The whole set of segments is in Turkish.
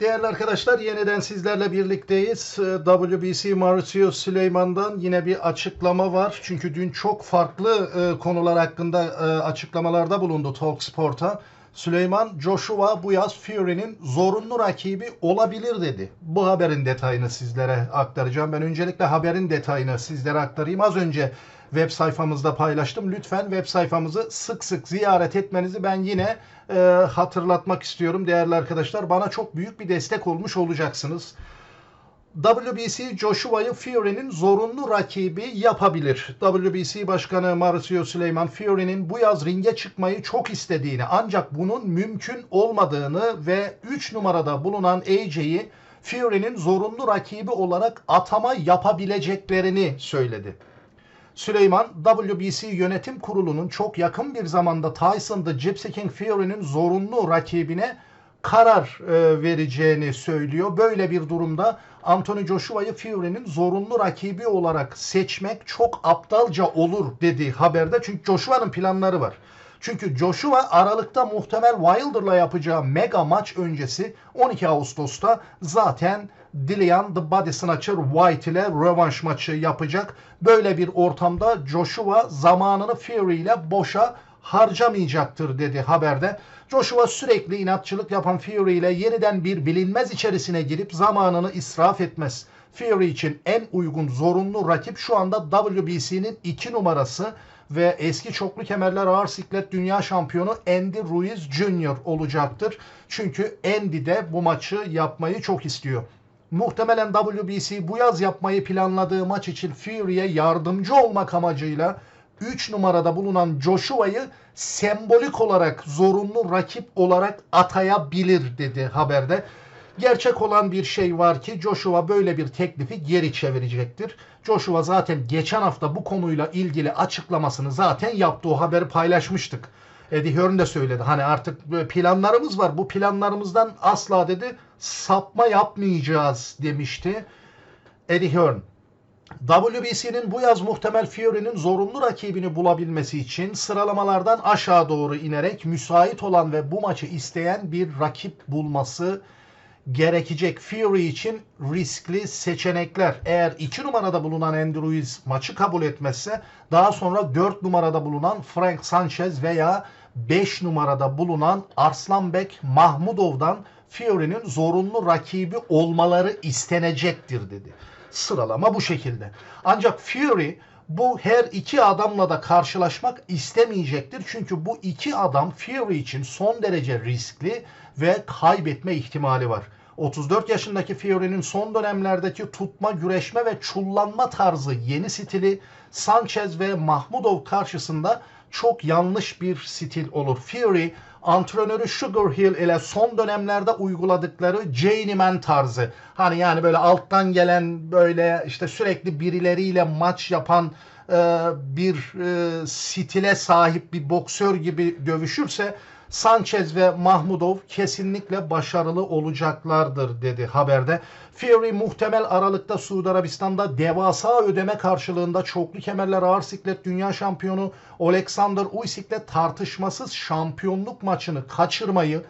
Değerli arkadaşlar yeniden sizlerle birlikteyiz. Ee, WBC Mauricio Süleyman'dan yine bir açıklama var. Çünkü dün çok farklı e, konular hakkında e, açıklamalarda bulundu Talksport'a. Süleyman Joshua bu yaz Fury'nin zorunlu rakibi olabilir dedi. Bu haberin detayını sizlere aktaracağım. Ben öncelikle haberin detayını sizlere aktarayım. Az önce web sayfamızda paylaştım. Lütfen web sayfamızı sık sık ziyaret etmenizi ben yine e, hatırlatmak istiyorum değerli arkadaşlar. Bana çok büyük bir destek olmuş olacaksınız. WBC Joshua'yı Fury'nin zorunlu rakibi yapabilir. WBC Başkanı Mauricio Süleyman Fury'nin bu yaz ringe çıkmayı çok istediğini ancak bunun mümkün olmadığını ve 3 numarada bulunan AJ'yi Fury'nin zorunlu rakibi olarak atama yapabileceklerini söyledi. Süleyman WBC Yönetim Kurulu'nun çok yakın bir zamanda Tyson The Gypsy King Fury'nin zorunlu rakibine karar e, vereceğini söylüyor. Böyle bir durumda Anthony Joshua'yı Fury'nin zorunlu rakibi olarak seçmek çok aptalca olur dedi haberde. Çünkü Joshua'nın planları var. Çünkü Joshua Aralık'ta muhtemel Wilder'la yapacağı mega maç öncesi 12 Ağustos'ta zaten Dillian The Body Snatcher White ile rövanş maçı yapacak. Böyle bir ortamda Joshua zamanını Fury ile boşa harcamayacaktır dedi haberde. Joshua sürekli inatçılık yapan Fury ile yeniden bir bilinmez içerisine girip zamanını israf etmez. Fury için en uygun zorunlu rakip şu anda WBC'nin 2 numarası ve eski çoklu kemerler ağır siklet dünya şampiyonu Andy Ruiz Jr. olacaktır. Çünkü Andy de bu maçı yapmayı çok istiyor. Muhtemelen WBC bu yaz yapmayı planladığı maç için Fury'e yardımcı olmak amacıyla 3 numarada bulunan Joshua'yı sembolik olarak zorunlu rakip olarak atayabilir dedi haberde. Gerçek olan bir şey var ki Joshua böyle bir teklifi geri çevirecektir. Joshua zaten geçen hafta bu konuyla ilgili açıklamasını zaten yaptı. O haberi paylaşmıştık. Eddie Hearn de söyledi. Hani artık planlarımız var. Bu planlarımızdan asla dedi sapma yapmayacağız demişti. Eddie Hearn. WBC'nin bu yaz muhtemel Fury'nin zorunlu rakibini bulabilmesi için sıralamalardan aşağı doğru inerek müsait olan ve bu maçı isteyen bir rakip bulması gerekecek. Fury için riskli seçenekler. Eğer 2 numarada bulunan Andy Ruiz maçı kabul etmezse daha sonra 4 numarada bulunan Frank Sanchez veya 5 numarada bulunan Arslanbek Mahmudov'dan Fury'nin zorunlu rakibi olmaları istenecektir dedi. Sıralama bu şekilde. Ancak Fury bu her iki adamla da karşılaşmak istemeyecektir. Çünkü bu iki adam Fury için son derece riskli ve kaybetme ihtimali var. 34 yaşındaki Fury'nin son dönemlerdeki tutma, güreşme ve çullanma tarzı yeni stili Sanchez ve Mahmudov karşısında çok yanlış bir stil olur. Fury antrenörü Sugar Hill ile son dönemlerde uyguladıkları Journeyman tarzı. Hani yani böyle alttan gelen böyle işte sürekli birileriyle maç yapan bir e, stile sahip bir boksör gibi dövüşürse Sanchez ve Mahmudov kesinlikle başarılı olacaklardır dedi haberde. Fury muhtemel Aralık'ta Suudi Arabistan'da devasa ödeme karşılığında çoklu kemerler ağır siklet dünya şampiyonu Alexander Usyk'le tartışmasız şampiyonluk maçını kaçırmayı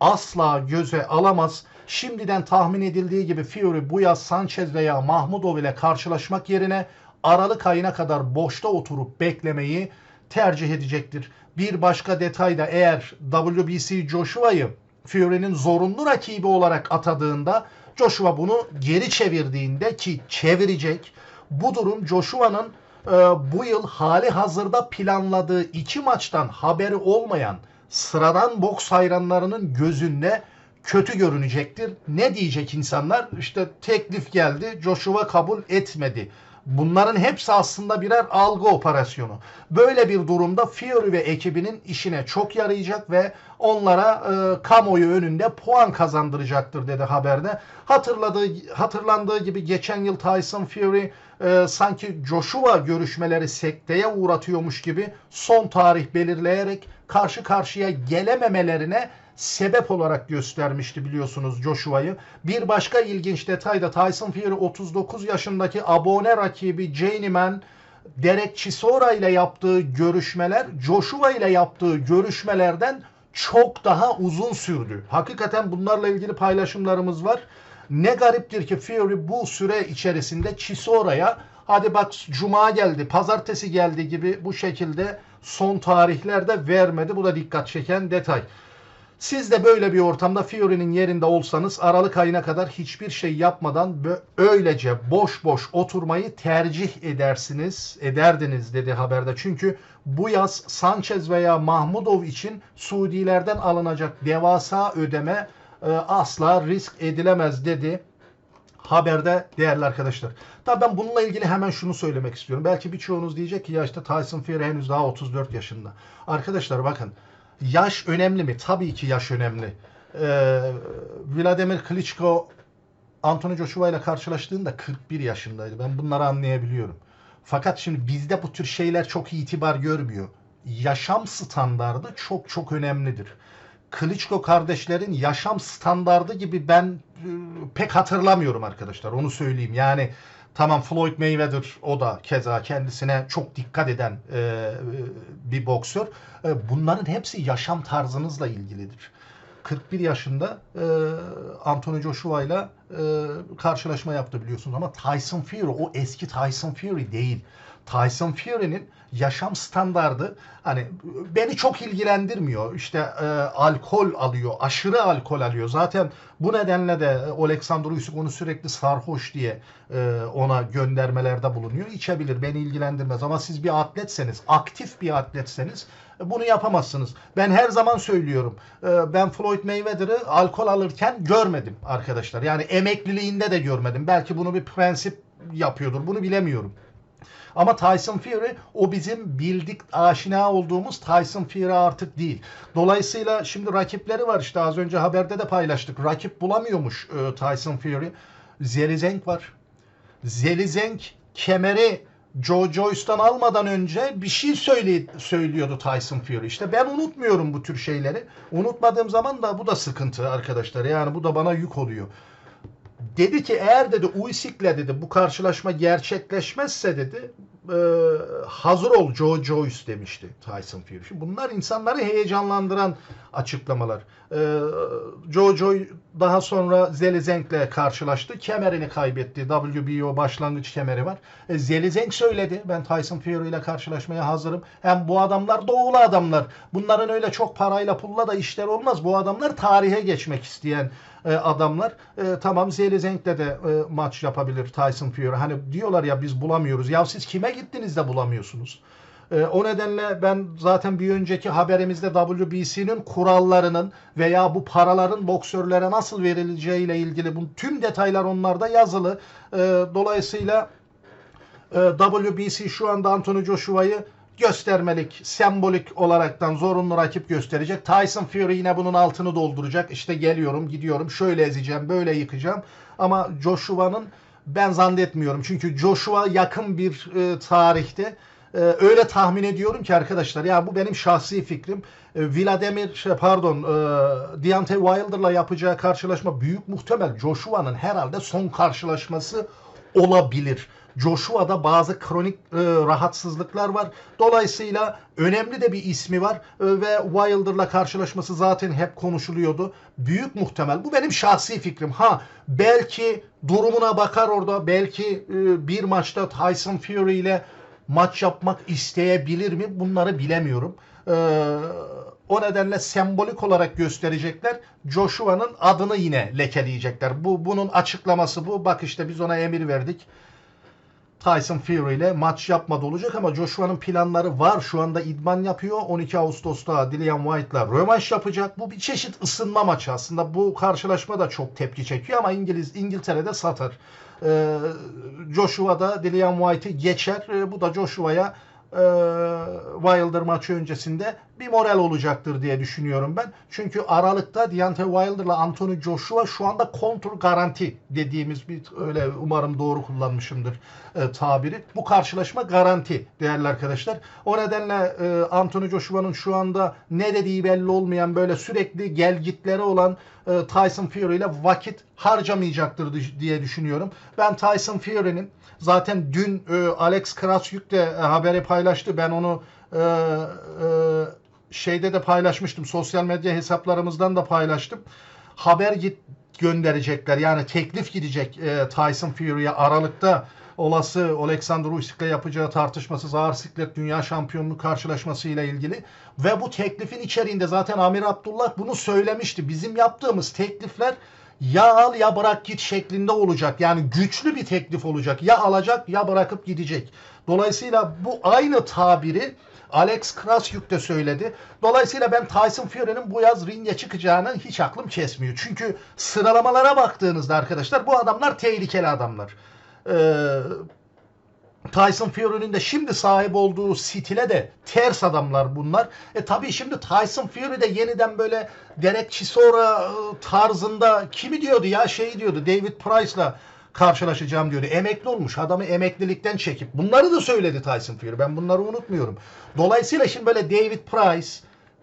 asla göze alamaz. Şimdiden tahmin edildiği gibi Fury bu yaz Sanchez veya Mahmudov ile karşılaşmak yerine Aralık ayına kadar boşta oturup beklemeyi tercih edecektir. Bir başka detay da eğer WBC Joshua'yı Fury'nin zorunlu rakibi olarak atadığında Joshua bunu geri çevirdiğinde ki çevirecek. Bu durum Joshua'nın e, bu yıl hali hazırda planladığı iki maçtan haberi olmayan sıradan boks hayranlarının gözünde kötü görünecektir. Ne diyecek insanlar? İşte teklif geldi, Joshua kabul etmedi. Bunların hepsi aslında birer algı operasyonu. Böyle bir durumda Fury ve ekibinin işine çok yarayacak ve onlara e, kamuoyu önünde puan kazandıracaktır dedi haberde. Hatırladığı hatırlandığı gibi geçen yıl Tyson Fury e, sanki Joshua görüşmeleri sekteye uğratıyormuş gibi son tarih belirleyerek karşı karşıya gelememelerine sebep olarak göstermişti biliyorsunuz Joshua'yı. Bir başka ilginç detay da Tyson Fury 39 yaşındaki abone rakibi Journeyman Derek Chisora ile yaptığı görüşmeler Joshua ile yaptığı görüşmelerden çok daha uzun sürdü. Hakikaten bunlarla ilgili paylaşımlarımız var. Ne gariptir ki Fury bu süre içerisinde Chisora'ya hadi bak cuma geldi, pazartesi geldi gibi bu şekilde son tarihlerde vermedi. Bu da dikkat çeken detay. Siz de böyle bir ortamda Fury'nin yerinde olsanız Aralık ayına kadar hiçbir şey yapmadan öylece boş boş oturmayı tercih edersiniz, ederdiniz dedi haberde. Çünkü bu yaz Sanchez veya Mahmudov için Suudilerden alınacak devasa ödeme e, asla risk edilemez dedi haberde değerli arkadaşlar. Tabii ben bununla ilgili hemen şunu söylemek istiyorum. Belki birçoğunuz diyecek ki ya işte Tyson Fury henüz daha 34 yaşında. Arkadaşlar bakın Yaş önemli mi? Tabii ki yaş önemli. Ee, Vladimir Klitschko Anthony Joshua ile karşılaştığında 41 yaşındaydı. Ben bunları anlayabiliyorum. Fakat şimdi bizde bu tür şeyler çok itibar görmüyor. Yaşam standardı çok çok önemlidir. Klitschko kardeşlerin yaşam standardı gibi ben e, pek hatırlamıyorum arkadaşlar. Onu söyleyeyim. Yani Tamam Floyd Mayweather o da keza kendisine çok dikkat eden e, bir boksör. E, bunların hepsi yaşam tarzınızla ilgilidir. 41 yaşında e, Anthony Joshua ile e, karşılaşma yaptı biliyorsunuz ama Tyson Fury o eski Tyson Fury değil. Tyson Fury'nin yaşam standardı hani beni çok ilgilendirmiyor. İşte e, alkol alıyor, aşırı alkol alıyor. Zaten bu nedenle de Oleksandr Usyk onu sürekli sarhoş diye e, ona göndermelerde bulunuyor. İçebilir, beni ilgilendirmez ama siz bir atletseniz, aktif bir atletseniz bunu yapamazsınız. Ben her zaman söylüyorum. E, ben Floyd Mayweather'ı alkol alırken görmedim arkadaşlar. Yani emekliliğinde de görmedim. Belki bunu bir prensip yapıyordur. Bunu bilemiyorum. Ama Tyson Fury o bizim bildik aşina olduğumuz Tyson Fury artık değil. Dolayısıyla şimdi rakipleri var işte az önce haberde de paylaştık. Rakip bulamıyormuş e, Tyson Fury. Zelizenk var. Zelizenk kemeri Joe Joyce'dan almadan önce bir şey söyle, söylüyordu Tyson Fury. İşte ben unutmuyorum bu tür şeyleri. Unutmadığım zaman da bu da sıkıntı arkadaşlar. Yani bu da bana yük oluyor. Dedi ki eğer dedi Usyk'le dedi bu karşılaşma gerçekleşmezse dedi e, hazır ol Joe Joyce demişti Tyson Fury. Şimdi bunlar insanları heyecanlandıran açıklamalar. E, Joe Joy daha sonra Zelizenk'le karşılaştı. Kemerini kaybetti. WBO başlangıç kemeri var. E, Zelizenk söyledi. Ben Tyson Fury ile karşılaşmaya hazırım. Hem bu adamlar doğulu adamlar. Bunların öyle çok parayla pulla da işler olmaz. Bu adamlar tarihe geçmek isteyen e, adamlar. E, tamam Zelizenk'le de e, maç yapabilir Tyson Fury. Hani diyorlar ya biz bulamıyoruz. Ya siz kime gittiniz de bulamıyorsunuz? E, o nedenle ben zaten bir önceki haberimizde WBC'nin kurallarının veya bu paraların boksörlere nasıl verileceği ile ilgili bu tüm detaylar onlarda yazılı. E, dolayısıyla e, WBC şu anda Anthony Joshua'yı göstermelik, sembolik olaraktan zorunlu rakip gösterecek. Tyson Fury yine bunun altını dolduracak. İşte geliyorum, gidiyorum, şöyle ezeceğim, böyle yıkacağım. Ama Joshua'nın ben zannetmiyorum. Çünkü Joshua yakın bir e, tarihte e, öyle tahmin ediyorum ki arkadaşlar ya bu benim şahsi fikrim. E, Vladimir şey, pardon e, Deontay Wilder'la yapacağı karşılaşma büyük muhtemel Joshua'nın herhalde son karşılaşması olabilir. Joshua'da bazı kronik e, rahatsızlıklar var. Dolayısıyla önemli de bir ismi var e, ve Wilder'la karşılaşması zaten hep konuşuluyordu. Büyük muhtemel. Bu benim şahsi fikrim. Ha belki durumuna bakar orada. Belki e, bir maçta Tyson Fury ile maç yapmak isteyebilir mi? Bunları bilemiyorum. Ee, o nedenle sembolik olarak gösterecekler. Joshua'nın adını yine lekeleyecekler. Bu bunun açıklaması bu. Bak işte biz ona emir verdik. Tyson Fury ile maç yapmadı olacak ama Joshua'nın planları var. Şu anda idman yapıyor. 12 Ağustos'ta Dillian White'la rövanş yapacak. Bu bir çeşit ısınma maçı aslında. Bu karşılaşma da çok tepki çekiyor ama İngiliz İngiltere'de satar. Ee, Joshua da Dillian White'ı geçer. Ee, bu da Joshua'ya e, Wilder maçı öncesinde bir moral olacaktır diye düşünüyorum ben. Çünkü Aralık'ta Deontay Wilder'la Anthony Joshua şu anda kontur garanti dediğimiz bir öyle umarım doğru kullanmışımdır e, tabiri. Bu karşılaşma garanti değerli arkadaşlar. O nedenle e, Anthony Joshua'nın şu anda ne dediği belli olmayan böyle sürekli gelgitleri olan e, Tyson Fury ile vakit harcamayacaktır diye düşünüyorum. Ben Tyson Fury'nin zaten dün e, Alex Krasyuk de e, haberi paylaştı. Ben onu e, şeyde de paylaşmıştım. Sosyal medya hesaplarımızdan da paylaştım. Haber git gönderecekler. Yani teklif gidecek Tyson Fury'ye Aralık'ta olası Alexander Usyk'le yapacağı tartışmasız ağır siklet dünya şampiyonluğu karşılaşması ile ilgili ve bu teklifin içeriğinde zaten Amir Abdullah bunu söylemişti. Bizim yaptığımız teklifler ya al ya bırak git şeklinde olacak. Yani güçlü bir teklif olacak. Ya alacak ya bırakıp gidecek. Dolayısıyla bu aynı tabiri Alex Krasyuk de söyledi. Dolayısıyla ben Tyson Fury'nin bu yaz ringe çıkacağını hiç aklım kesmiyor. Çünkü sıralamalara baktığınızda arkadaşlar bu adamlar tehlikeli adamlar. Ee, Tyson Fury'nin de şimdi sahip olduğu stile de ters adamlar bunlar. E tabii şimdi Tyson Fury de yeniden böyle Derek Chisora e, tarzında kimi diyordu ya şey diyordu David Price'la karşılaşacağım diyordu. Emekli olmuş. Adamı emeklilikten çekip. Bunları da söyledi Tyson Fury. Ben bunları unutmuyorum. Dolayısıyla şimdi böyle David Price,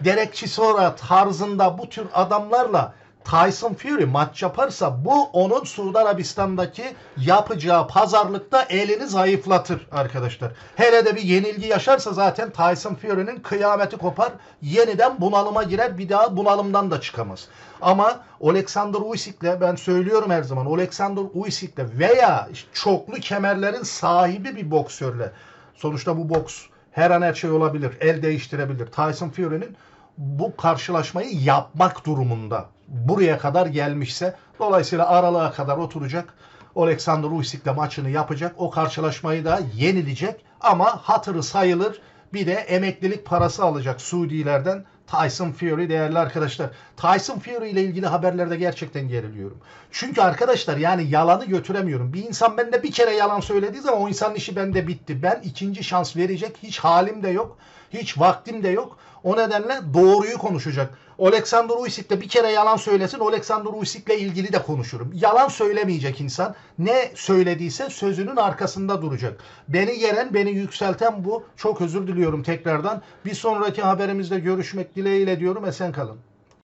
Derek Chisora tarzında bu tür adamlarla Tyson Fury maç yaparsa bu onun Suudi Arabistan'daki yapacağı pazarlıkta elini zayıflatır arkadaşlar. Hele de bir yenilgi yaşarsa zaten Tyson Fury'nin kıyameti kopar. Yeniden bunalıma girer. Bir daha bunalımdan da çıkamaz. Ama Alexander Usyk'le ben söylüyorum her zaman Alexander Usyk'le veya çoklu kemerlerin sahibi bir boksörle sonuçta bu boks her an her şey olabilir. El değiştirebilir. Tyson Fury'nin bu karşılaşmayı yapmak durumunda. Buraya kadar gelmişse dolayısıyla aralığa kadar oturacak. Alexander Usyk'le maçını yapacak. O karşılaşmayı da yenilecek ama hatırı sayılır. Bir de emeklilik parası alacak Suudilerden Tyson Fury değerli arkadaşlar. Tyson Fury ile ilgili haberlerde gerçekten geriliyorum. Çünkü arkadaşlar yani yalanı götüremiyorum. Bir insan bende bir kere yalan söylediği zaman o insanın işi bende bitti. Ben ikinci şans verecek hiç halim de yok. Hiç vaktim de yok. O nedenle doğruyu konuşacak. Alexander Usyk de bir kere yalan söylesin. Alexander Usyk'le ilgili de konuşurum. Yalan söylemeyecek insan. Ne söylediyse sözünün arkasında duracak. Beni yeren, beni yükselten bu. Çok özür diliyorum tekrardan. Bir sonraki haberimizde görüşmek dileğiyle diyorum. Esen kalın.